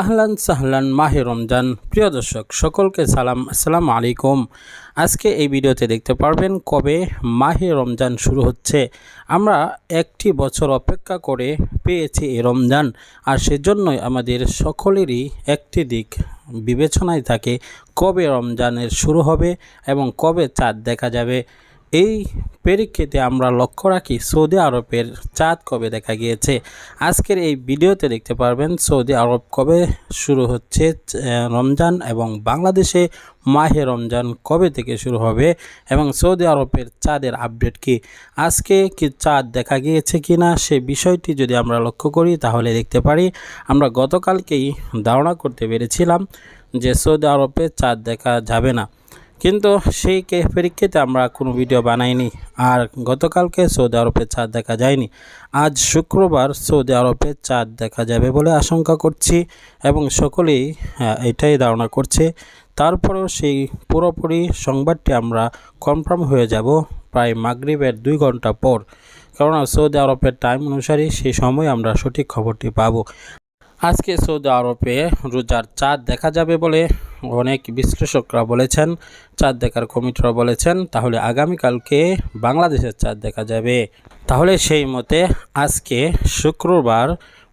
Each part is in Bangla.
আহলান সাহলান, মাহে রমজান। প্রিয় দর্শক, সকলকে সালাম। আসসালামু আলাইকুম। আজকে এই ভিডিওতে দেখতে পারবেন কবে মাহে রমজান শুরু হচ্ছে। আমরা একটি বছর অপেক্ষা করে পেয়েছি এই রমজান, আর সেজন্যই আমাদের সকলেরই একটি দিক বিবেচনায় থাকে কবে রমজানের শুরু হবে এবং কবে চাঁদ দেখা যাবে। এই পরিপ্রেক্ষিতে আমরা লক্ষ্য রাখি সৌদি আরবের চাঁদ কবে দেখা গিয়েছে। আজকের এই ভিডিওতে দেখতে পারবেন সৌদি আরব কবে শুরু হচ্ছে রমজান এবং বাংলাদেশে মাহে রমজান কবে থেকে শুরু হবে এবং সৌদি আরবের চাঁদের আপডেট কি। আজকে কি চাঁদ দেখা গিয়েছে কি না সে বিষয়টি যদি আমরা লক্ষ্য করি তাহলে দেখতে পারি, আমরা গতকালকেই ধারণা করতে পেরেছিলাম যে সৌদি আরবে চাঁদ দেখা যাবে না। কিন্তু সেই পরীক্ষিতে আমরা কোনো ভিডিও বানাইনি। আর গতকালকে সৌদি আরবে চাঁদ দেখা যায়নি। আজ শুক্রবার সৌদি আরবে চাঁদ দেখা যাবে বলে আশঙ্কা করছি এবং সকলেই এটাই ধারণা করছে। তারপরেও সেই পুরোপুরি সংবাদটি আমরা কনফার্ম হয়ে যাব প্রায় মাগরিবের দুই ঘণ্টা পর। কারণ সৌদি আরবের টাইম অনুসারে সেই সময় আমরা সঠিক খবরটি পাবো। আজকে সৌদি আরবে রোজার চাঁদ দেখা যাবে বলে অনেক বিশ্লেষকরা বলেছেন। চাঁদ দেখার কমিটিরা বলেছেন, তাহলে আগামীকালকে বাংলাদেশের চাঁদ দেখা যাবে। তাহলে সেই মতে আজকে শুক্রবার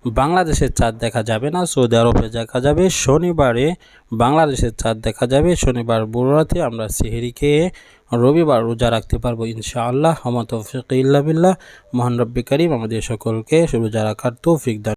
বাংলাদেশের চাঁদ দেখা যাবে না, সৌদি আরবে দেখা যাবে, শনিবারে বাংলাদেশের চাঁদ দেখা যাবে। শনিবার বুড়াতে আমরা সিহেরি খেয়ে রবিবার রোজা রাখতে পারব ইনশাআল্লাহ। আমার তৌফিক ইল্লা বিল্লাহ। মহান রব্বি করিম আমাদের সকলকে রোজা রাখার তৌফিক দান